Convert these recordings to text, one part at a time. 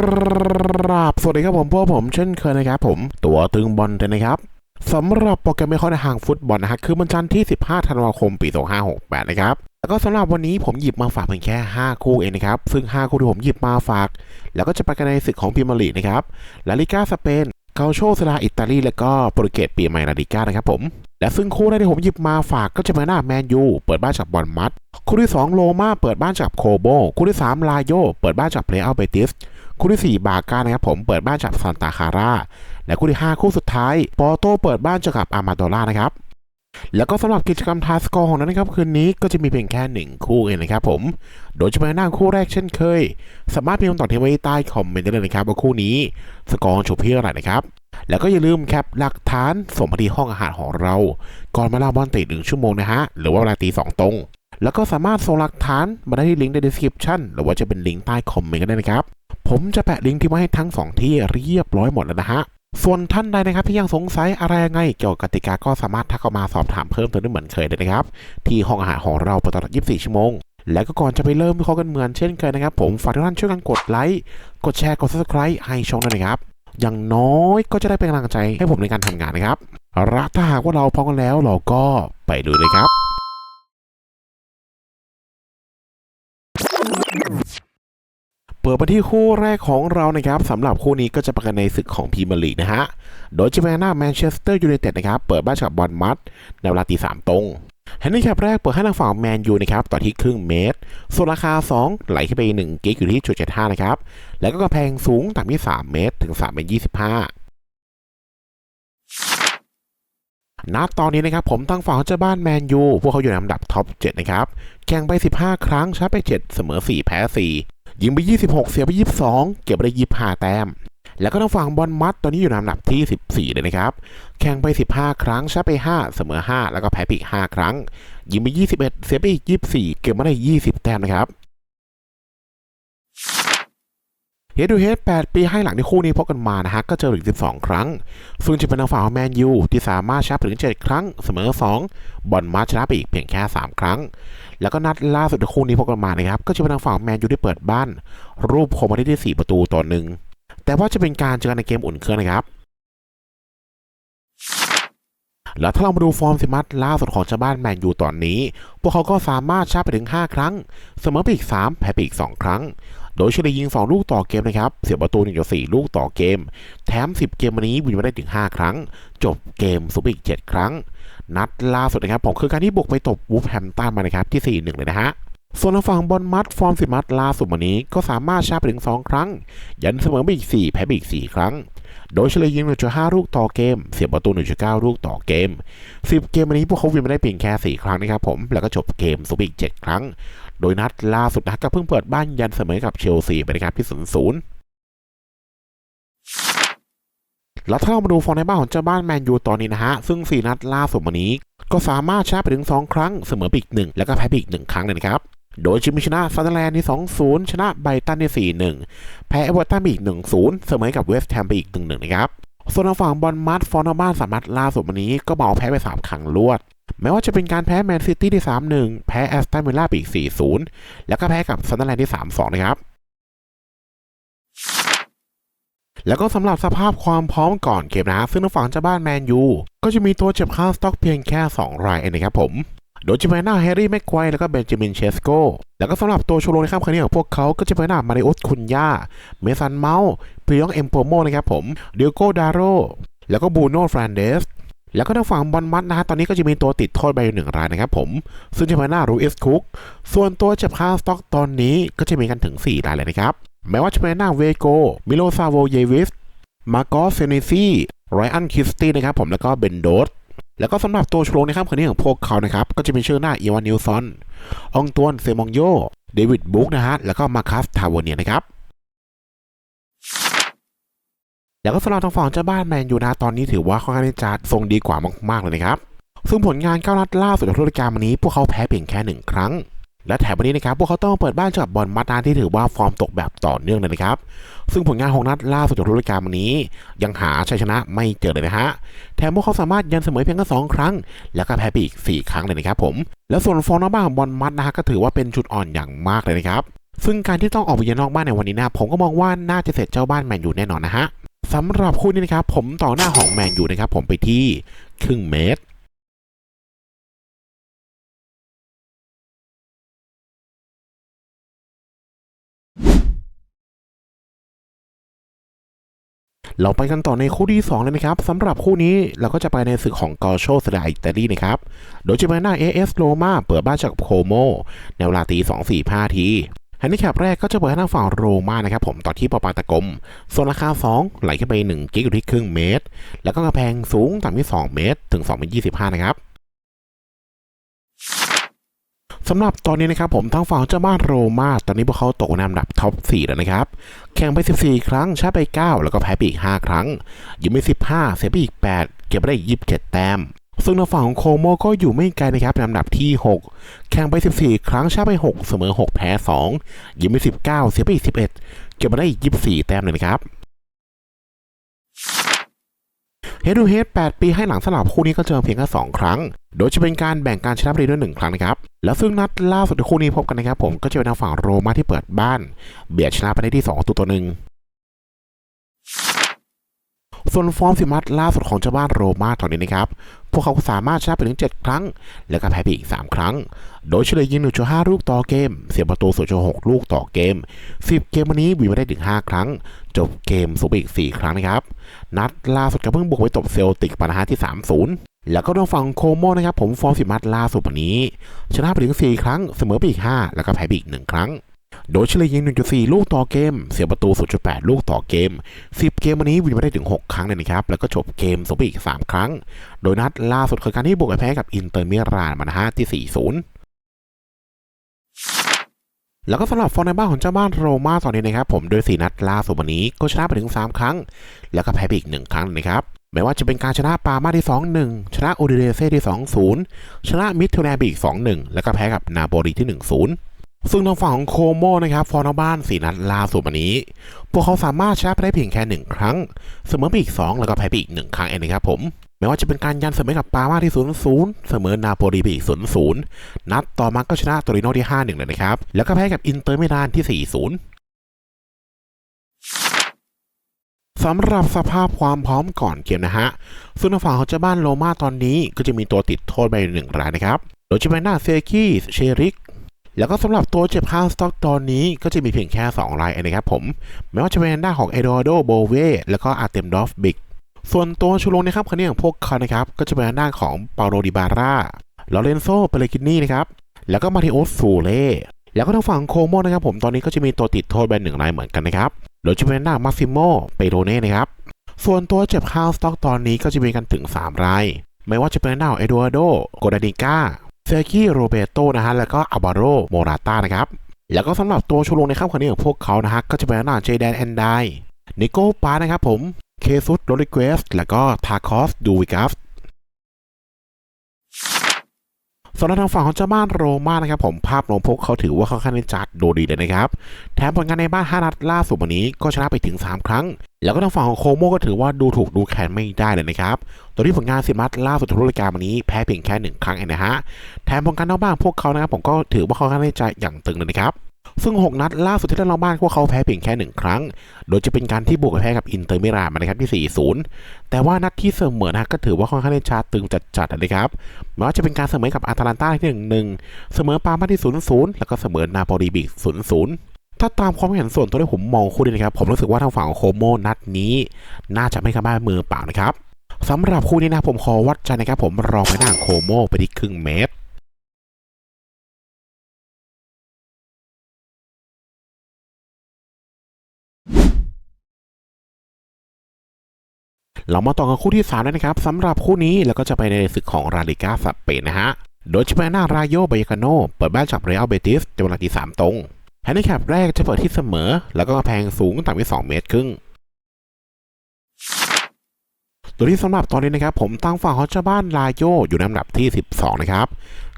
ครับ สวัสดีครับผมพวกผมเช่นเคยนะครับผม ตัวตึงบอลเลยนะครับสำหรับโปรแกรมไม่ข้อในทางฟุตบอลนะฮะคือวันจันทร์ที่ 15 ธันวาคม ปี 2568 นะครับ แล้วก็สำหรับวันนี้ผมหยิบมาฝากเพียงแค่ 5 คู่เองนะครับ ซึ่ง 5 คู่ที่ผมหยิบมาฝาก แล้วก็จะไปกันในศึกของพรีเมียร์ลีนะครับ ลาลิก้าสเปนเกาโชสลาอิตาลี และก็โปรตุเกสปีใหม่ลาลิก้านะครับผม และซึ่งคู่แรกที่ผมหยิบมาฝากก็จะเป็นหน้าแมนยูเปิดบ้านจากบอลมัด คู่ที่ 2 โลมาเปิดบ้านจากโคโบ คู่ที่ 3 ลาโย เปิดบ้านจากเพลย์อัลเบติส คู่ที่ 4 บาก้านะครับผมเปิดบ้านจากซานตาคาร่าและคู่ที่ 5 คู่สุดท้ายปอโตเปิดบ้านเจอกับอามาโดล่านะครับแล้วก็สำหรับกิจกรรมทาสกอร์ของนั้นนะครับคืนนี้ก็จะมีเพียงแค่ 1 คู่เองนะครับผม โดยจะเป็นหน้าคู่แรกเช่นเคย สามารถพิมพ์คำตอบที่ไว้ใต้คอมเมนต์ได้เลยนะครับว่าคู่นี้สกอร์จบที่เท่าไรนะครับ แล้วก็อย่าลืมแคปหลักฐานส่งมาที่ห้องอาหารของเรา ก่อนมาเล่าบอลติดหนึ่งชั่วโมงนะฮะหรือว่าเวลาตีสองตรง แล้วก็สามารถส่งหลักฐานมาได้ที่ลิงก์ใน description หรือว่าจะเป็นลิงก์ใต้คอมเมนต์ก็ได้นะครับ ผมจะแปะลิงก์ที่ไว้ให้ทั้ง 2 ที่เรียบร้อยหมดแล้วนะฮะส่วนท่านใดนะครับที่ยังสงสัยอะไรยังไงเกี่ยวกับกติกาก็สามารถทักเข้ามาสอบถามเพิ่มเติมได้เหมือนเคยเลยนะครับ ที่ห้องอาหารของเราเปิดตลอด 24 ชั่วโมง แล้วก็ก่อนจะไปเริ่มวิเคราะห์กันเหมือนเช่นเคยนะครับ ผมฝากทุกท่านช่วยกันกดไลค์กดแชร์กด subscribe ให้ช่องด้วยนะครับ อย่างน้อยก็จะได้เป็นกำลังใจให้ผมในการทำงานนะครับเอาละถ้าหากว่าเราพร้อมกันแล้วเราก็ไปดูเลยครับ เปิดมาที่คู่แรกของเรานะครับสำหรับคู่นี้ก็จะประกันในศึกของพรีเมียร์ลีกนะฮะ โดยจะเป็นหน้าแมนเชสเตอร์ยูไนเต็ดนะครับ เปิดบ้านกับบอลมัดในเวลาตีสามตรงแฮนดี้แคปแรกเปิดให้ทางฝั่งแมนยูนะครับต่อที่ครึ่งเมตร ส่วนราคา 2 ไหลขึ้นไป 1 กิกอยู่ที่จุดเจ็ดห้านะครับ แล้วก็กระแพงสูงต่ำที่ 3 เมตร ถึง3เมตร25ณตอนนี้นะครับผมตั้งฝั่งของเจ้าบ้านแมนยูพวกเขาอยู่ในอันดับท็อป 7 นะครับ แข่งไป 15 ครั้งชนะไป 7 เสมอ 4 แพ้ 4 ยิงไป 26 เสียไป 22 เก็บไปได้25 แต้ม แล้วก็ต้องฝั่งบอลมัดตอนนี้อยู่ในอันดับที่ 14 เลยนะครับ แข่งไป 15 ครั้งชนะไป 5 เสมอ 5 แล้วก็แพ้ไปอีก 5 ครั้ง ยิงไป 21 เสียไปอีก 24 เก็บมาได้ 20 แต้มนะครับ เฮดดูเฮด8ปีให้หลังในคู่นี้พบกันมานะฮะ ก็เจอถึง 12 ครั้ง ซึ่งจะเป็นทางฝั่งของแมนยูที่สามารถชนะไปถึง 7 ครั้ง เสมอ 2 บอลมาชนะไปอีกเพียงแค่ 3 ครั้ง แล้วก็นัดล่าสุดในคู่นี้พบกันมานะครับ ก็จะเป็นทางฝั่งของแมนยูที่เปิดบ้าน รูปโคมาได้ที่ 4 ประตูต่อหนึ่งแต่ว่าจะเป็นการเจอกันในเกมอุ่นเครื่องนะครับแล้วถ้าเรามาดูฟอร์มสิมัตล่าสุดของชาวบ้านแมนยูตอนนี้ พวกเขาก็สามารถชนะไปถึง 5 ครั้ง เสมอไปอีก 3 แพ้ไปอีก 2 ครั้ง โดยเฉลี่ยยิง 2 ลูกต่อเกมนะครับ เสียประตู1.4ลูกต่อเกม แถม 10 เกมวันนี้วินมาได้ถึง 5 ครั้ง จบเกมสุปอีก 7 ครั้ง นัดล่าสุดนะครับผมคือการที่บุกไปตบวูฟแฮมตันมานะครับที่ 4-1 เลยนะฮะส่วนทางฝั่งบอลมัดฟอร์มสิมัตล่าสุดวันนี้ก็สามารถชนะไปถึง 2 ครั้ง ยันเสมอไปอีก 4 แพ้ไปอีก 4 ครั้ง โดยเฉลี่ยยิง 1.5 ลูกต่อเกม เสียประตู 1.9 ลูกต่อเกม 10 เกมวันนี้พวกเขาวินมาได้เพียงแค่ 4 ครั้งนะครับผม แล้วก็จบเกมสุปอีก 7 ครั้ง โดยนัดล่าสุดนะก็เพิ่งเปิดบ้านยันเสมอกับเชลซีไปนะครับที่0-0แล้วถ้าเรามาดูฟอร์มในบ้านของเจ้าบ้านแมนยูตอนนี้นะฮะ ซึ่ง 4 นัดล่าสุดวันนี้ ก็สามารถชนะไปถึง 2 ครั้งเสมอไปอีก1แล้วก็แพ้ไปอีก1ครั้งเลยนะครับ โดยจะมีชนะซันเดอร์แลนด์ที่2-0 ชนะไบตันที่4-1 แพ้เอเวอร์ตันไปอีก 1-0 เสมอกับเวสต์แฮมไปอีก 1-1 นะครับ ส่วนทางฝั่งบอลมัดฟอร์นบ้านสามนัดล่าสุดวันนี้ก็เมาแพ้ไป 3 ครั้งรวด แม้ว่าจะเป็นการแพ้แมนซิตี้ที่ 3-1 แพ้แอสตันวิลล่าไปอีก 4-0 แล้วก็แพ้กับซันเดอร์แลนด์ที่ 3-2 นะครับ แล้วก็สำหรับสภาพความพร้อมก่อนเกมนะ ซึ่งทางฝั่งเจ้าบ้านแมนยูก็จะมีตัวเจ็บค้างสต็อกเพียงแค่ 2 รายเองนะครับผม โดยจะเป็นหน้าแฮร์รี่แม็กไกวแล้วก็เบนจามินเชสโก แล้วก็สำหรับตัวโชโลในค่ำคืนนี้ของพวกเขาก็จะเป็นหน้ามาริอุสคุนยาเมซันเมาส์พิยองเอ็มโปโมนะครับผมเดียโกดาโรแล้วก็บูโน่ฟรานเดสแล้วก็ทางฝั่งบอลมัดนะฮะตอนนี้ก็จะมีตัวติดโทษไปอยู่หนึ่งรายนะครับผม ซึ่งจะเป็นหน้ารูอิสคุกส่วนตัวเจ็บค้าสต็อกตอนนี้ก็จะมีกันถึง 4 รายเลยนะครับ แม้ว่าจะเป็นหน้าเวโก มิโลซาโวเยวิส มาโกเซเนซี่ไรอันคิสตี้นะครับผมแล้วก็เบนโดส แล้วก็สำหรับตัวชโลงในค่ำคืนนี้ของพวกเขานะครับ ก็จะมีชื่อหน้าอีวานนิวซอน องตวนเซมองโย เดวิดบุ๊กนะฮะ แล้วก็มาคัสทาวเนียนะครับแล้วก็สำหรับทางฝั่งเจ้าบ้านแมนยูนะตอนนี้ถือว่าค่อนข้างจะทรงดีกว่ามากๆเลยนะครับ ซึ่งผลงานเก้านัดล่าสุดของฤดูกาลวันนี้ พวกเขาแพ้เพียงแค่หนึ่งครั้ง และแถมวันนี้นะครับพวกเขาต้องเปิดบ้านเจอกับบอลมาดานที่ถือว่าฟอร์มตกแบบต่อเนื่องเลยนะครับ ซึ่งผลงานของนัดล่าสุดของฤดูกาลวันนี้ ยังหาชัยชนะไม่เจอเลยนะฮะแถมพวกเขาสามารถยันเสมอเพียงแค่สองครั้ง แล้วก็แพ้ไปอีก 4 ครั้งเลยนะครับผม แล้วส่วนฟอร์มน้าบ้านของบอลมัดนะฮะก็ถือว่าเป็นจุดอ่อนอย่างมากเลยนะครับซึ่งการที่ต้องออกไปเยือนนอกบ้านในวันนี้นะผมก็มองว่าน่าจะเสร็จเจ้าบ้านแมนยูแน่นอนนะฮะสำหรับคู่นี้นะครับผมต่อหน้าของแมนยูนะครับผมไปที่ครึ่งเมตร เราไปกันต่อในคู่ที่2เลยนะครับสำหรับคู่นี้เราก็จะไปในศึกของกอโชสดาอิตาลีนะครับ โดยจะเป็นหน้าเอสโรมาเปิดบ้านจากโคโมในเวลาตี2 4 5ทีแฮนดิแคปแรกก็จะเปิดให้ทางฝั่งโรมานะครับผมต่อที่ปอปาตะกลมส่วนราคา 2 ไหลขึ้นไป 1 กิกอยู่ที่ครึ่งเมตร แล้วก็กระแพงสูงต่ำที่ 2 เมตร ถึง2เมตร25 นะครับ สำหรับตอนนี้นะครับผมทางฝั่งเจ้าบ้านโรมาตอนนี้พวกเขาตกในอันดับท็อป 4 แล้วนะครับ แข่งไป 14 ครั้งชนะไป 9 แล้วก็แพ้ไปอีก 5 ครั้งอยิงไป15 เสียไปอีก 8 เก็บไปได้อีก27 แต้มซึ่งทางฝั่งของโคโมก็อยู่ไม่ไกลนะครับในอันดับที่ 6 แข่งไป 14 ครั้งชนะไป 6 เสมอ 6 แพ้ 2 ยิงไป19 เสียไปอีก11 เก็บมาได้อีก24 แต้มเลยนะครับ เฮดูเฮด8ปีให้หลังสลับคู่นี้ก็เจอเพียงแค่2ครั้ง โดยจะเป็นการแบ่งการชนะไปด้วยหนึ่งครั้งนะครับ แล้วซึ่งนัดล่าสุดในคู่นี้พบกันนะครับผมก็จะเป็นทางฝั่งโรมาที่เปิดบ้าน เบียดชนะไปได้ที่2ตัวตัวหนึ่งส่วนฟอร์มสิมัดล่าสุดของเจ้าบ้านโรมาตอนนี้นะครับ พวกเขาสามารถชนะไปถึง 7 ครั้ง แล้วก็แพ้ไปอีก 3 ครั้ง โดยเฉลี่ยยิง1.5ลูกต่อเกม เสียประตู0.6ลูกต่อเกม 10 เกมวันนี้วีมาได้ถึง 5 ครั้ง จบเกมสูงไปอีก 4 ครั้งนะครับ นัดล่าสุดก็เพิ่งบุกไปตบเซลติกปานะฮะที่ 3-0แล้วก็โดนฝั่งโคโมนะครับผมฟอร์มสิมัดล่าสุดวันนี้ ชนะไปถึง 4 ครั้งเสมอไปอีก 5 แล้วก็แพ้ไปอีก 1 ครั้ง โดยเฉลี่ยยิง 1.4 ลูกต่อเกม เสียประตู 0.8 ลูกต่อเกม 10 เกมวันนี้วินมาได้ถึง 6 ครั้งเลยนะครับ แล้วก็จบเกมสมไปอีก 3 ครั้ง โดยนัดล่าสุดคือการที่บุกไปแพ้กับอินเตอร์มิรานมานะฮะที่ 4-0แล้วก็สำหรับฟอร์ในบ้านของเจ้าบ้านโรม่าตอนนี้นะครับ ผมโดย 4 นัดล่าสุดวันนี้ก็ชนะไปถึง 3 ครั้ง แล้วก็แพ้ไปอีก 1 ครั้งนะครับไม่ว่าจะเป็นการชนะปามาที่ 2-1 ชนะโอดิเดเซ่ที่ 2-0 ชนะมิดเทลแนนไปอีก 2-1 แล้วก็แพ้กับนาโปลีที่ 1-0 ซึ่งทางฝั่งของโคโมนะครับฟอร์นบ้านสี่นัดล่าสุดวันนี้ พวกเขาสามารถชนะไปได้เพียงแค่หนึ่งครั้ง เสมอไปอีก 2 แล้วก็แพ้ไปอีกหนึ่งครั้งเองนะครับผมไม่ว่าจะเป็นการยันเสมอกับปามาที่0 0เสมอนาโปลีไปอีก0 0นัดต่อมาก็ชนะโตริโนที่ 5-1 เลยนะครับ แล้วก็แพ้กับอินเตอร์มิลานที่ 4-0สำหรับสภาพความพร้อมก่อนเกมนะฮะซึ่งทางฝั่งของเจ้าบ้านโรมาตอนนี้ก็จะมีตัวติดโทษไปหนึ่งรายนะครับ โดยจะเป็นหน้าเซกิสเชริก แล้วก็สำหรับตัวเจ็บข้างสต็อกตอนนี้ก็จะมีเพียงแค่ 2 รายนะครับผม ไม่ว่าจะเป็นหน้าของเอโดโดโบเวแล้วก็อาร์เตมดอฟบิกส่วนตัวชูโรงนะครับคันนี้ของพวกเขานะครับก็จะเป็นหน้าของเปาโลดิบาร่าลอเรนโซเปเลกินนี่นะครับแล้วก็มาติโอสูเล่แล้วก็ทางฝั่งโคโมนะครับผมตอนนี้ก็จะมีตัวติดโทษไปหนึ่งรายเหมือนกันนะครับโดยจะเป็นหน้ามาซิโมเปโรเน่นะครับส่วนตัวเจ็บข้าวสต็อกตอนนี้ก็จะมีกันถึง 3 ราย ไม่ว่าจะเป็นหน้าเอโดโดโกดานิก้า เซกิโรเบโตนะฮะแล้วก็อัลบาโรโมราต้านะครับแล้วก็สำหรับตัวชูโรงในค่ำคืนนี้ของพวกเขานะฮะก็จะเป็นหน้าเจแดนแอนไดนิโก้ปานะครับผมเคซุสโรดิเกสแล้วก็ทาคอสดูวิกัส ส่วนทางฝั่งของเจ้าบ้านโรม่านะครับผมภาพรวมพวกเขาถือว่าค่อนข้างจัดโดดีเลยนะครับ แถมผลงานในบ้าน 5 นัดล่าสุดวันนี้ก็ชนะไปถึง 3 ครั้ง แล้วก็ทางฝั่งของโคโมก็ถือว่าดูถูกดูแข็งไม่ได้เลยนะครับตัวที่ผลงานสิบนัดล่าสุดทุกรายการวันนี้แพ้เพียงแค่หนึ่งครั้งเองนะฮะแถมผลงานนอกบ้านพวกเขานะครับผมก็ถือว่าเขาค่อนข้างได้ใจอย่างตึงเลยนะครับ ซึ่ง 6 นัดล่าสุดที่เล่นนอกบ้านพวกเขาแพ้เพียงแค่หนึ่งครั้ง โดยจะเป็นการที่บุกแพ้กับอินเตอร์มิลานมานะครับที่ 4-0 แต่ว่านัดที่เสมอนะก็ถือว่าค่อนข้างได้ชาร์ตึงจัดๆนะครับไม่ว่าจะเป็นการเสมอกับอาตาลันตาที่ 1-1 เสมอปามาที่ 0-0 แล้วก็เสมอนาโปลีบีก0-0ถ้าตามความเห็นส่วนตัวที่ผมมองคู่นี้นะครับ ผมรู้สึกว่าทางฝั่งโคโมนัดนี้ น่าจะไม่กลับบ้านมือเปล่านะครับสำหรับคู่นี้นะผมขอวัดใจนะครับ ผมรองไปหน้าโคโมไปที่ครึ่งเมตร เรามาต่อกันคู่ที่3แล้วนะครับสำหรับคู่นี้เราก็จะไปในศึกของราลิกาสเปนนะฮะ โดยจะเป็นหน้ารายโยเบยกาโนเปิดบ้านจากเรอัลเบติสในเวลาที่3ตรงแฮนดิแคปแรกจะเปิดที่เสมอ แล้วก็กระแพงสูงต่ำที่2เมตรครึ่งตัวที่สำหรับตอนนี้นะครับ ผมตั้งฝั่งขอจบ้านลายโยอยู่ในอันดับที่ 12 นะครับ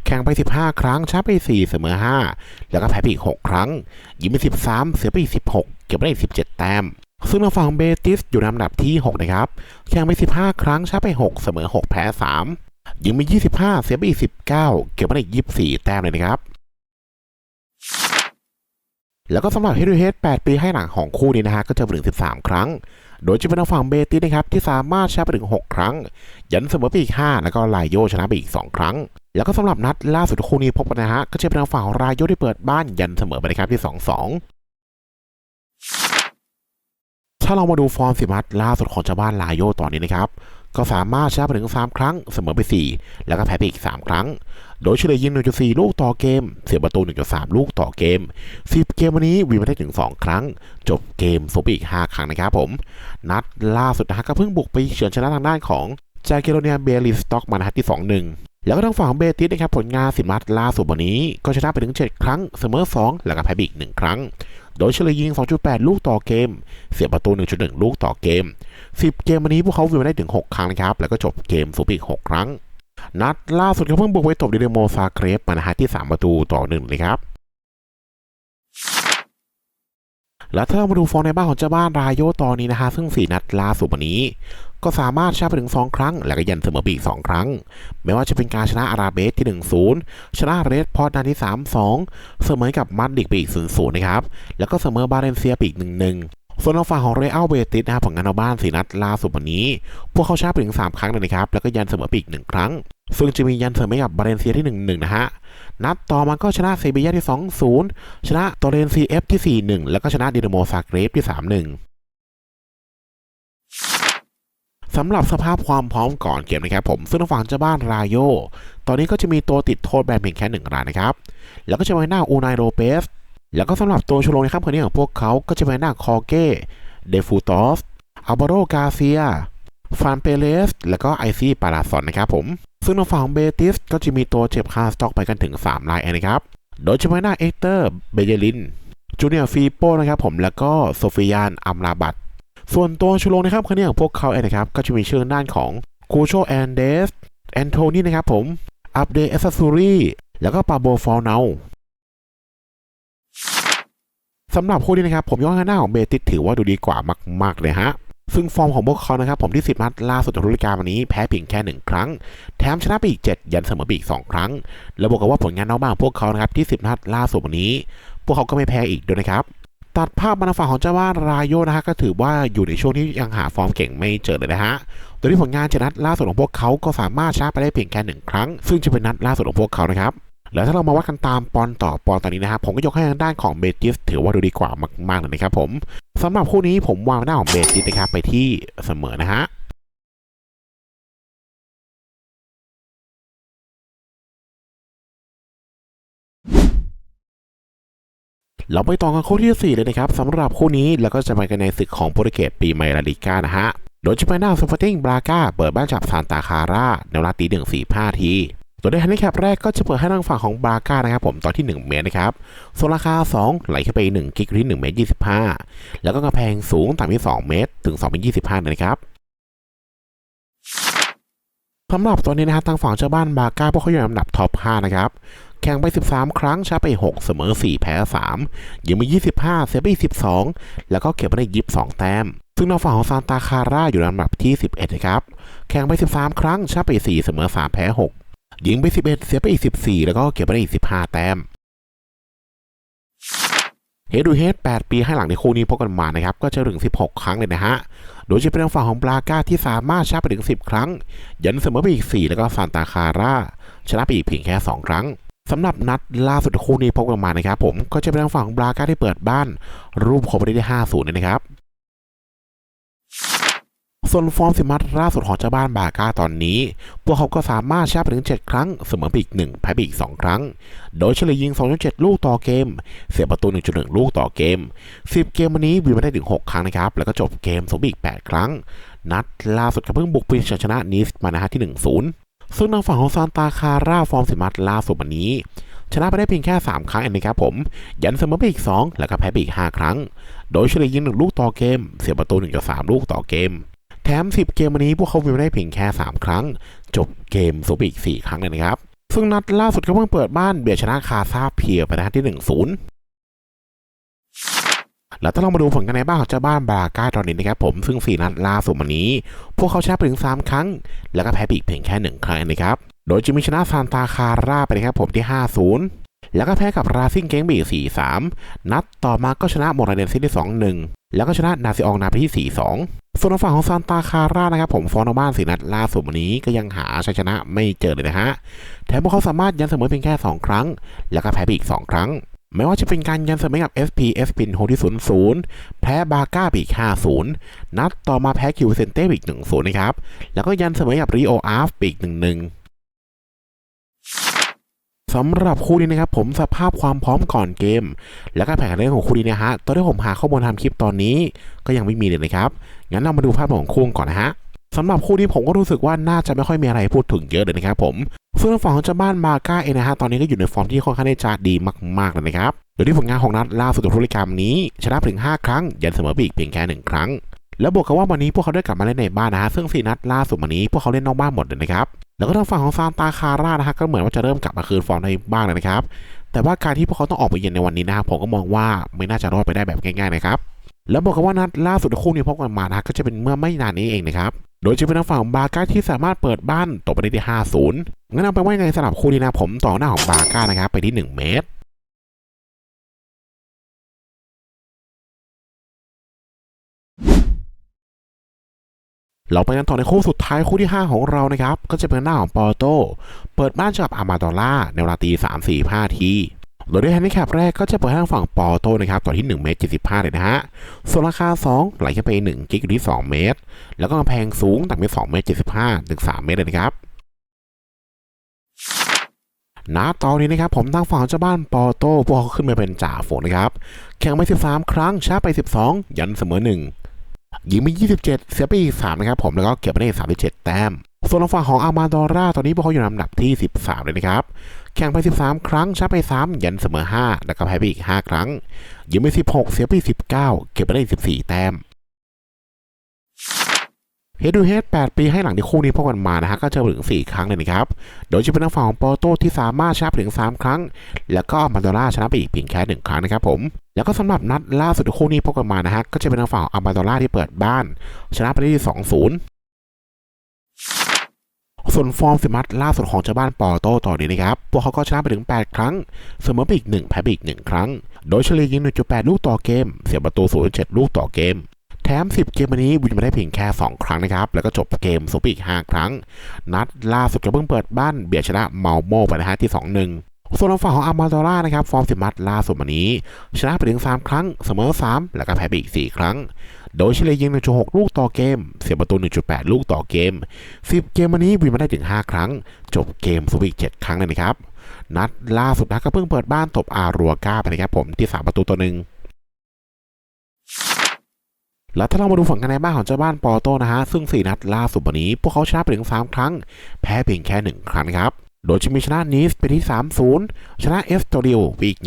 แข่งไป 15 ครั้งชนะไป 4 เสมอ 5 แล้วก็แพ้ไปอีก 6 ครั้ง ยิงไป 13 เสียไปอีก 16 เก็บไปได้อีก 17 แต้ม ซึ่งทางฝั่งเบติสอยู่ในอันดับที่ 6 นะครับ แข่งไป 15 ครั้งชนะไป 6 เสมอ 6 แพ้ 3 ยิงไป 25 เสียไปอีก 19 เก็บไปได้อีก24 แต้มเลยนะครับ แล้วก็สำหรับเฮดูเฮด8 ปีให้หลังของคู่นี้นะฮะ ก็จะไปถึง 13 ครั้ง โดยจะเป็นทางฝั่งเบติสนะครับ ที่สามารถชนะไปถึง 6 ครั้ง ยันเสมอไปอีก 5 แล้วก็ลายโยชนะไปอีก 2 ครั้ง แล้วก็สำหรับนัดล่าสุดคู่นี้พบกันนะฮะ ก็จะเป็นทางฝั่งของรายโยที่เปิดบ้านยันเสมอไปนะครับที่ 2-2 ถ้าเรามาดูฟอร์มสิมัดล่าสุดของชาวบ้านลายโยตอนนี้นะครับ ก็สามารถชนะไปถึง3ครั้ง เสมอไป 4 แล้วก็แพ้ไปอีก 3 ครั้ง โดยเฉลี่ยยิง 1.4 ลูกต่อเกม เสียประตู 1.3 ลูกต่อเกม 10 เกมวันนี้วินมาได้ถึง 2 ครั้ง จบเกมสมไปอีก 5 ครั้งนะครับผม นัดล่าสุดนะฮะก็เพิ่งบุกไปเฉือนชนะทางด้านของจาเกโรเนียเบลิสต็อกมานะฮะที่ 2-1แล้วก็ทางฝั่งของเบติสนะครับผลงานสิมัดล่าสุดวันนี้ ก็ชนะไปถึง 7 ครั้ง เสมอ 2 แล้วก็แพ้ไปอีก 1 ครั้ง โดยเฉลี่ยยิง 2.8 ลูกต่อเกม เสียประตู 1.1 ลูกต่อเกม 10 เกมวันนี้พวกเขาวินมาได้ถึง 6 ครั้งนะครับ แล้วก็จบเกมสูบอีก 6 ครั้ง นัดล่าสุดเขาเพิ่งบุกไปตบดิเดโมซาเครฟมานะฮะที่ 3 ประตูต่อหนึ่งเลยครับแล้วถ้าเรามาดูฟอร์มในบ้านของเจ้าบ้านรายโยตอนนี้นะฮะซึ่ง 4 นัดล่าสุดวันนี้ ก็สามารถชนะไปถึง 2 ครั้ง แล้วก็ยันเสมอไปอีก 2 ครั้ง ไม่ว่าจะเป็นการชนะอาราเบสที่ 1-0 ชนะเรดพอร์ตนัดที่ 3-2 เสมอกับมัดดิกไปอีก 0-0 นะครับ แล้วก็เสมอบาเลนเซียไปอีก 1-1ส่วนทางฝั่งของเรอัลเบติสนะครับผลงานเอาบ้านสี่นัดล่าสุดวันนี้ พวกเขาชนะไปถึง 3 ครั้งเลยนะครับ แล้วก็ยันเสมอไปอีก 1 ครั้ง ซึ่งจะมียันเสมอกับบาเลนเซียที่ 1-1 นะฮะ นัดต่อมาก็ชนะเซบียาที่ 2-0 ชนะตอเรนซีเอฟที่ 4-1 แล้วก็ชนะดินาโมซาเกรฟที่ 3-1 สำหรับสภาพความพร้อมก่อนเกมนะครับผมซึ่งทางฝั่งเจ้าบ้านรายโย ตอนนี้ก็จะมีตัวติดโทษแบนเพียงแค่หนึ่งรายนะครับ แล้วก็จะเป็นหน้าอูนายโรเปส แล้วก็สำหรับตัวชโลในค่ำคืนนี้ของพวกเขาก็จะเป็นหน้าคอเก้เดฟูตอสอัลบาโรกาเซียฟานเปเลส แล้วก็ไอซี่ปาราซอนนะครับผม ซึ่งทางฝั่งเบติสก็จะมีตัวเจ็บคาสต็อกไปกันถึง 3 รายนะครับ โดยเฉพาะหน้าเอเตอร์ เบเยลิน จูเนียร์ฟีโปนะครับผม แล้วก็โซฟิยานอัมราบัต ส่วนตัวชูโรงนะครับคนนี้ของพวกเขาเองนะครับก็จะมีชื่อด้านของคูโชแอนเดสแอนโทนีนะครับผมอัปเดตเอสซูรีแล้วก็ปาโบฟอลเนาสำหรับคู่นี้นะครับผมยกให้หน้าของเบติสถือว่าดูดีกว่ามากๆเลยฮะซึ่งฟอร์มของพวกเขานะครับผมที่ 10 นัดล่าสุดจากฤดูกาลวันนี้แพ้เพียงแค่ 1 ครั้ง แถมชนะไปอีก 7 ยันเสมอไปอีก 2 ครั้ง แล้วบอกกันว่าผลงานนอกบ้านของพวกเขานะครับที่ 10 นัดล่าสุดวันนี้ พวกเขาก็ไม่แพ้อีกด้วยนะครับ ตัดภาพมาทางฝั่งของเจ้าบ้านรายโยนะฮะก็ถือว่าอยู่ในช่วงที่ยังหาฟอร์มเก่งไม่เจอเลยนะฮะโดยที่ผลงานเจนัดล่าสุดของพวกเขาก็สามารถชนะไปได้เพียงแค่หนึ่งครั้ง ซึ่งจะเป็นนัดล่าสุดของพวกเขานะครับแล้วถ้าเรามาวัดกันตามปอนด์ต่อปอนด์ตอนนี้นะครับผมก็ยกให้ทางด้านของเบติสถือว่าดูดีกว่ามากๆเลยนะครับผมสำหรับคู่นี้ผมวางหน้าของเบติสนะครับไปที่เสมอนะฮะ เราไปต่อกันคู่ที่ 4 เลยนะครับสำหรับคู่นี้แล้วก็จะไปกันในศึกของโปรตุเกสปีใหม่ลาลิก้านะฮะ โดยจะไปหน้าสปอร์ติ้งบราก้าเปิดบ้านจับซานตาคาร่าในเวลาตีหนึ่งสี่ห้าทีตัวในฮันนี่แคปแรกก็จะเปิดให้ทางฝั่งของบราก้านะครับผมตอนที่ 1 เมตรนะครับส่วนราคา 2 ไหลขึ้นไป 1 กิกที่1เมตร25 แล้วก็กระแพงสูงต่ำที่ 2 เมตร ถึง2เมตร25นะครับสำหรับตัวนี้นะฮะทางฝั่งเจ้าบ้านบราก้าพวกเขาอยู่ในดับท็อป 5 นะครับ แข่งไป 13 ครั้งชนะไป 6 เสมอ 4 แพ้ 3 ยิงไป 25 เสียไป 12 แล้วก็เก็บไปได้22 แต้ม ซึ่งทางฝั่งของซานตาคาร่าอยู่ในลำดับที่ 11 นะครับ แข่งไป 13 ครั้งชนะไป 4 เสมอ 3 แพ้ 6 ยิงไป 11 เสียไปอีก14 แล้วก็เก็บไปได้อีก15 แต้มเฮดูเฮด8ปีให้หลังในคู่นี้พบกันมานะครับ ก็จะถึง 16 ครั้งเลยนะฮะ โดยจะเป็นทางฝั่งของบราก้าที่สามารถชนะไปถึง 10 ครั้ง ยันเสมอไปอีก 4 แล้วก็ซานตาคาร่าชนะไปอีกเพียงแค่ 2 ครั้ง สำหรับนัดล่าสุดคู่นี้พบกันมานะครับผมก็จะเป็นทางฝั่งของบราก้าที่เปิดบ้าน รูปครบไปได้5-0เลยนะครับ ส่วนฟอร์มสิมัดล่าสุดของเจ้าบ้านบาก้าตอนนี้ พวกเขาก็สามารถชนะไปถึง 7 ครั้ง เสมอไปอีก 1 แพ้ไปอีก 2 ครั้ง โดยเฉลี่ยยิง 2.7 ลูกต่อเกม เสียประตู 1.1 ลูกต่อเกม 10 เกมวันนี้วินมาได้ถึง 6 ครั้งนะครับ แล้วก็จบเกมสมบีอีก 8 ครั้ง นัดล่าสุดก็เพิ่งบุกไปชนะนิสมานะฮะที่ 1-0 ซึ่งทางฝั่งของซานตาคาร่าฟอร์มสิมัดล่าสุดวันนี้ ชนะไปได้เพียงแค่ 3 ครั้งเองนะครับผม ยันเสมอไปอีก 2 แล้วก็แพ้ไปอีก 5 ครั้ง โดยเฉลี่ยยิง 1 ลูกต่อเกม เสียประตู1.3ลูกต่อเกม แถม 10 เกมวันนี้พวกเขาวินได้เพียงแค่ 3 ครั้ง จบเกมสูบอีก 4 ครั้งเลยนะครับซึ่งนัดล่าสุดก็เพิ่งเปิดบ้านเบียดชนะคาซาเพียไปนะที่ 1-0 แล้วถ้าเรามาดูผลกันในบ้านของเจ้าบ้านบราก้าตอนนี้นะครับผมซึ่ง 4 นัดล่าสุดวันนี้ พวกเขาชนะไปถึง 3 ครั้ง แล้วก็แพ้ไปอีกเพียงแค่ 1 ครั้งนะครับ โดยจะมีชนะซานตาคาร่าไปนะครับผมที่ 5-0 แล้วก็แพ้กับราซิงเกงบี4-3 นัดต่อมาก็ชนะโมราเดนซิตี้2-1 แล้วก็ชนะนาซิอองนาไปที่ 4-2 ส่วนฝั่งของซานตาคาร่านะครับผมฟอนอบ้านสีนัดล่าสุดวันนี้ก็ยังหาชัยชนะไม่เจอเลยนะฮะแถมพวกเขาสามารถยันเสมอเพียงแค่ 2 ครั้ง แล้วก็แพ้ไปอีก 2 ครั้ง ไม่ว่าจะเป็นการยันเสมอกับ SP s p i n โฮที่0-0 แพ้บาก้าไปอีก 5-0 นัดต่อมาแพ้คิวเซนเต้ไปอีก 1-0 นะครับ แล้วก็ยันเสมอกับริโออาร์ฟไปอีก 1-1สำหรับคู่นี้นะครับ ผมสภาพความพร้อมก่อนเกม แล้วก็แผนเรื่องของคู่นี้นะฮะตอนที่ผมหาข้อมูลทำคลิปตอนนี้ ก็ยังไม่มีเลยนะครับ งั้นเรามาดูภาพของคู่ก่อนนะฮะ สำหรับคู่นี้ผมก็รู้สึกว่าน่าจะไม่ค่อยมีอะไรพูดถึงเยอะเลยนะครับผมส่วนฝั่งของเจ้าบ้านมาก้าเองนะฮะตอนนี้ก็อยู่ในฟอร์มที่ค่อนข้างได้จะดีมากๆเลยนะครับโดยที่ผลงานของนัดล่าสุดของธุรกรรมนี้ ชนะถึง 5 ครั้ง ยันเสมอไปอีกเพียงแค่หนึ่งครั้ง แล้วบวกกับว่าวันนี้พวกเขาได้กลับมาเล่นในบ้านนะฮะซึ่งสี่นัดล่าสุดวันนี้พวกเขาเล่นนอกบ้านหมดเลยนะครับแล้วก็ทางฝั่งของซานตาคาร่านะฮะก็เหมือนว่าจะเริ่มกลับมาคืนฟอร์มในบ้านเลยนะครับแต่ว่าการที่พวกเขาต้องออกไปเยือนในวันนี้นะครับผมก็มองว่าไม่น่าจะรอดไปได้แบบง่ายๆนะครับ แล้วบอกกันว่านัดล่าสุดคู่นี้พบกันมานะก็จะเป็นเมื่อไม่นานนี้เองนะครับ โดยจะเป็นทางฝั่งบาก้าที่สามารถเปิดบ้านตกไปได้ที่ 5-0 งั้นเอาไปนว่ายังไงสำหรับคู่นี้นะผมต่อหน้าของบาก้านะครับไปที่ 1 เมตรเราไปกันต่อในคู่สุดท้ายคู่ที่ 5 ของเรานะครับ ก็จะเป็นหน้าของปอร์โต เปิดบ้านเจอกับอามาดอล่าในเวลาตี3 4 5ที โดยด้วยแฮนดิแคปแรกก็จะเปิดห้ทางฝั่งปอโตนะครับต่อที่1เมตร75เลยนะฮะส่วนราคา 2 ไหลขึ้นไป 1 กิกอยู่ที่ 2 เมตร แล้วก็กำแพงสูงต่ำไป2เมตร75ถึง3เมตรเลยนะครับณตอนนี้นะครับผมทางฝั่งเจ้าบ้านปอโต้พวกเขาขึ้นมาเป็นจ่าฝูงนะครับ แข่งไป 13 ครั้งชนะไป 12 ยันเสมอ1ยิงไป 27 เสียไปอีก3นะครับผมแล้วก็เก็บไปได้37 แต้ม ส่วนทางฝั่งของอามาดอร่าตอนนี้พวกเขาอยู่ลำดับที่ 13 เลยนะครับ แข่งไป 13 ครั้งชนะไป 3 ยันเสมอ 5 แล้วก็แพ้ไปอีก 5 ครั้งยิงไป 16 เสียไป 19 เก็บไปได้ 14 แต้มเฮดดูเฮด8 ปีให้หลังที่คู่นี้พบกันมานะฮะก็เจอถึง 4 ครั้งเลยนะครับ โดยจะเป็นทางฝั่งของปอโตที่สามารถชนะไปถึง 3 ครั้ง แล้วก็อามาดอร่าชนะไปอีกเพียงแค่ 1 ครั้งนะครับผม แล้วก็สำหรับนัดล่าสุดที่คู่นี้พบกันมานะฮะก็จะเป็นทางฝั่งของอามาดอร่าที่เปิดบ้าน ชนะไปได้ที่2-0 ส่วนฟอร์มสิมัตล่าสุดของเจ้าบ้านปอโตต่อนี้นะครับ พวกเขาก็ชนะไปถึง 8 ครั้ง เสมอไปอีก 1 แพ้ไปอีก 1 ครั้ง โดยเฉลี่ยยิง 1.8 ลูกต่อเกม เสียประตู 0.7 ลูกต่อเกม แถม 10 เกมวันนี้วินมาได้เพียงแค่ 2 ครั้งนะครับ แล้วก็จบเกมสูบอีก 5 ครั้ง นัดล่าสุดก็เพิ่งเปิดบ้านเบียดชนะเมาโมไปนะฮะที่ 2-1 ส่วนทางฝั่งของอามาโดรานะครับฟอร์มสิมัตล่าสุดวันนี้ ชนะไปถึง 3 ครั้ง เสมอ 3 แล้วก็แพ้ไปอีก 4 ครั้ง โดยเฉลี่ยยิง 1.6 ลูกต่อเกม เสียประตู 1.8 ลูกต่อเกม 10 เกมวันนี้วินมาได้ถึง 5 ครั้ง จบเกมสูบอีก7ครั้งเลยนะครับ นัดล่าสุดนะก็เพิ่งเปิดบ้านตบอารัวก้าไปนะครับผมที่ 3 ประตูต่อหนึ่งแล้วถ้าเรามาดูฝั่งกันในบ้านของเจ้าบ้านปอร์โตนะฮะ ซึ่ง 4 นัดล่าสุดวันนี้ พวกเขาชนะไปถึง 3 ครั้ง แพ้เพียงแค่ 1 ครั้งครับ โดยจะมีชนะนีสไปที่ 3-0 ชนะเอสตเดียไปอีก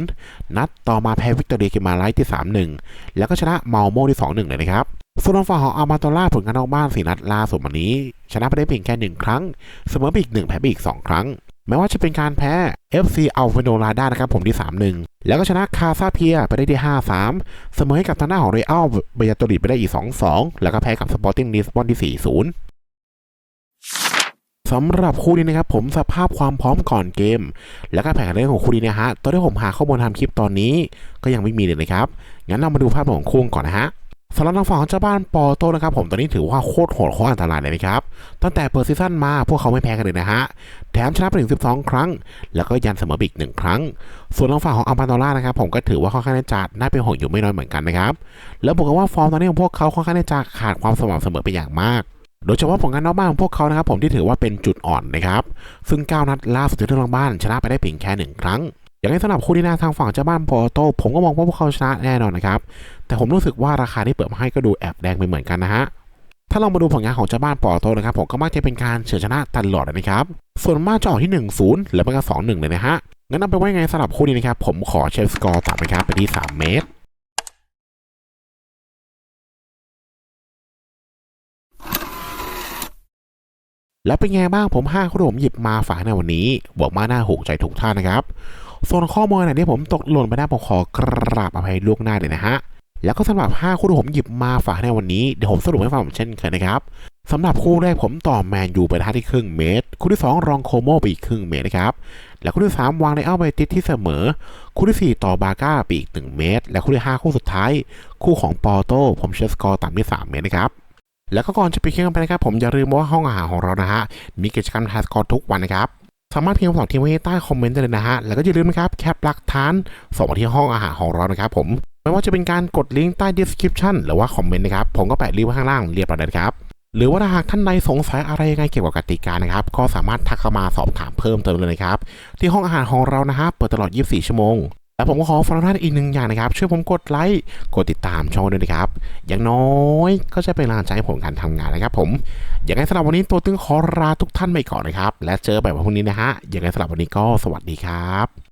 1-0 นัดต่อมาแพ้วิกตอเรียเกมาไลท์ที่ 3-1 แล้วก็ชนะเมาโมที่ 2-1 เลยนะครับส่วนทางฝั่งของอามาโตล่าผลงานนอกบ้าน4นัดล่าสุดวันนี้ ชนะไปได้เพียงแค่ 1 ครั้ง เสมอไปอีก 1 แพ้ไปอีก 2 ครั้ง แม้ว่าจะเป็นการแพ้ FC อัลเฟโนลาดานะครับผมที่ 3-1 แล้วก็ชนะคาซาเพียไปได้ที่ 5-3 เสมอให้กับทางหน้าของเรอัลเบยาโตริไปได้อีก 2-2 แล้วก็แพ้กับสปอร์ติ้งลิสบอนที่ 4-0 สำหรับคู่นี้นะครับผมสภาพความพร้อมก่อนเกม แล้วก็แผนเรื่องของคู่นี้นะฮะตอนที่ผมหาข้อมูลทำคลิปตอนนี้ก็ยังไม่มีเลยนะครับงั้นเรามาดูภาพของคู่ก่อนนะฮะสำหรับทางฝั่งของเจ้าบ้านปอโตนะครับผมตอนนี้ถือว่าโคตรโหดโคตรอันตรายเลยนะครับ ตั้งแต่เปิดซีซั่นมาพวกเขาไม่แพ้กันเลยนะฮะ แถมชนะไปถึง 12 ครั้ง แล้วก็ยันเสมอไปอีกหนึ่งครั้ง ส่วนทางฝั่งของอัมพาโตล่านะครับผมก็ถือว่าค่อนข้างจะน่าเป็นห่วงอยู่ไม่น้อยเหมือนกันนะครับ แล้วบอกกันว่าฟอร์มตอนนี้ของพวกเขาค่อนข้างจะขาดความสม่ำเสมอไปอย่างมาก โดยเฉพาะผลงานนอกบ้านของพวกเขานะครับผมที่ถือว่าเป็นจุดอ่อนนะครับซึ่ง 9 นัดล่าสุดที่เรื่องบ้านชนะไปได้เพียงแค่หนึ่งครั้ง อย่างนี้สำหรับคู่ที่หน้าทางฝั่งเจ้าบ้านปอโตผมก็มองว่าพวกเขาชนะแน่นอนนะครับแต่ผมรู้สึกว่าราคาที่เปิดมาให้ก็ดูแอบแดงไปเหมือนกันนะฮะถ้าเรามาดูผลงานของเจ้าบ้านปอโตนะครับผมก็มักจะเป็นการเฉือนชนะตลอดนะครับส่วนมากจะออกที่ 1-0 หรือไม่ก็2-1 เลยนะฮะงั้นเอาไปนว่าไงสำหรับคู่นี้นะครับผมขอเช็คสกอร์ต่ำนะครับไปที่ 3 เมตร แล้วเป็นไงบ้างผม5คู่ที่ผมหยิบมาฝากในวันนี้บอกมาหน้าหูใจทุกท่านนะครับส่วนข้อมูลไหนที่ผมตกหล่นไปได้ผมขอกราบอภัยล่วงหน้าเลยนะฮะแล้วก็สำหรับ 5 คู่ที่ผมหยิบมาฝากในวันนี้ เดี๋ยวผมสรุปให้ฟังเช่นเคยนะครับสำหรับคู่แรกผมต่อแมนยูไปท่าที่ครึ่งเมตร คู่ที่ 2 รองโคโมไปอีกครึ่งเมตรนะครับ และคู่ที่ 3 วางในเอัลเบติสที่เสมอ คู่ที่ 4 ต่อบาก้าไปอีก 1 เมตร และคู่ที่ 5 คู่สุดท้าย คู่ของปอร์โตผมเชสกอร์ต่ำที่ 3 เมตรนะครับ แล้วก็ก่อนจะไปเคียงกันไปนะครับผมอย่าลืมว่าห้องอาหารของเรานะฮะมีกิจกรรมทายสกอร์ทุกวันนะครับสามารถพิมพ์คำตอบทิ้งไว้ใต้คอมเมนต์ได้เลยนะฮะ แล้วก็อย่าลืมนะครับแคปหลักฐานส่งมาที่ห้องอาหารของเรานะครับผม ไม่ว่าจะเป็นการกดลิงก์ใต้ description หรือว่าคอมเมนต์นะครับ ผมก็แปะลิงก์ไว้ข้างล่างเรียบร้อยแล้วนะครับ หรือว่าถ้าหากท่านใดสงสัยอะไรยังไงเกี่ยวกับกติกานะครับ ก็สามารถทักเข้ามาสอบถามเพิ่มเติมเลยนะครับ ที่ห้องอาหารของเรานะฮะ เปิดตลอด 24 ชั่วโมง และผมก็ขอฝากท่านอีกหนึ่งอย่างนะครับ ช่วยผมกดไลค์ กดติดตามช่องด้วยนะครับ อย่างน้อยก็จะเป็นกำลังใจให้ผมการทำงานนะครับผม อย่างไรสำหรับวันนี้ตัวตึงขอลาทุกท่านไปก่อนนะครับ และเจอแบบวันพรุ่งนี้นะฮะ อย่างไรสำหรับวันนี้ก็สวัสดีครับ